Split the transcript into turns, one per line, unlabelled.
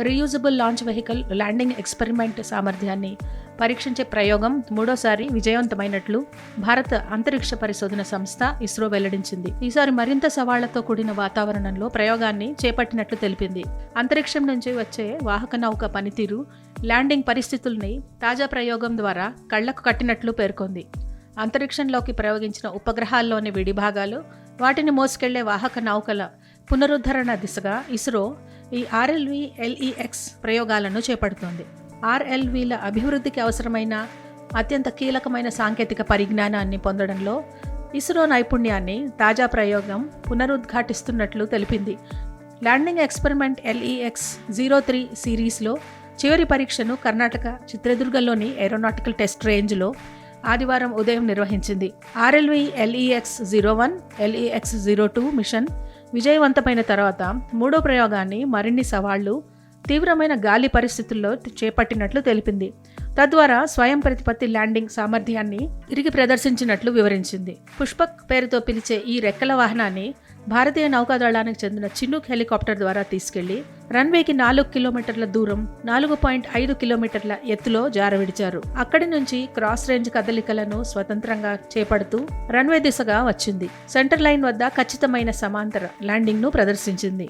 Reusable launch vehicle landing experiment సామర్థ్యాన్ని పరీక్షించే ప్రయోగం మూడోసారి విజయవంతమైనట్లు భారత అంతరిక్ష పరిశోధన సంస్థ ఇస్రో వెల్లడించింది. ఈసారి మరింత సవాళ్ళతో కూడిన వాతావరణంలో ప్రయోగాన్ని చేపట్టినట్లు తెలిపింది. అంతరిక్షం నుంచి వచ్చే వాహక నౌక పనితీరు ల్యాండింగ్ పరిస్థితుల్ని తాజా ప్రయోగం ద్వారా కళ్ళకు కట్టినట్లు పేర్కొంది. అంతరిక్షంలోకి ప్రయోగించిన ఉపగ్రహాల్లోని విడిభాగాలు వాటిని మోసుకెళ్ళే వాహక నౌకల పునరుద్ధరణ దిశగా ఇస్రో ఈ ఆర్ఎల్వి ఎల్ఈఎక్స్ ప్రయోగాలను చేపడుతోంది. ఆర్ఎల్వీల అభివృద్ధికి అవసరమైన అత్యంత కీలకమైన సాంకేతిక పరిజ్ఞానాన్ని పొందడంలో ఇస్రో నైపుణ్యాన్ని తాజా ప్రయోగం పునరుద్ఘాటిస్తున్నట్లు తెలిపింది. Landing experiment LEX zero three సిరీస్లో చివరి పరీక్షను కర్ణాటక చిత్రదుర్గంలోని ఏరోనాటికల్ టెస్ట్ రేంజ్లో ఆదివారం ఉదయం నిర్వహించింది. RLV LEX zero one LEX zero two mission విజయవంతమైన తర్వాత మూడో ప్రయోగాన్ని మరిన్ని సవాళ్ళు తీవ్రమైన గాలి పరిస్థితుల్లో చేపట్టినట్లు తెలిపింది. తద్వారా స్వయం ప్రతిపత్తి ల్యాండింగ్ సామర్థ్యాన్ని తిరిగి ప్రదర్శించినట్లు వివరించింది. పుష్పక్ పేరుతో పిలిచే ఈ రెక్కల వాహనాన్ని భారతీయ నౌకాదళానికి చెందిన చిన్నూక్ హెలికాప్టర్ ద్వారా తీసుకెళ్ళి రన్వేకి నాలుగు కిలోమీటర్ల దూరం నాలుగు పాయింట్ ఐదు కిలోమీటర్ల ఎత్తులో జారవిడిచారు అక్కడి నుంచి క్రాస్ రేంజ్ కదలికలను స్వతంత్రంగా చేపడుతూ రన్వే దిశగా వచ్చింది. సెంటర్ లైన్ వద్ద ఖచ్చితమైన సమాంతర ల్యాండింగ్ను ప్రదర్శించింది.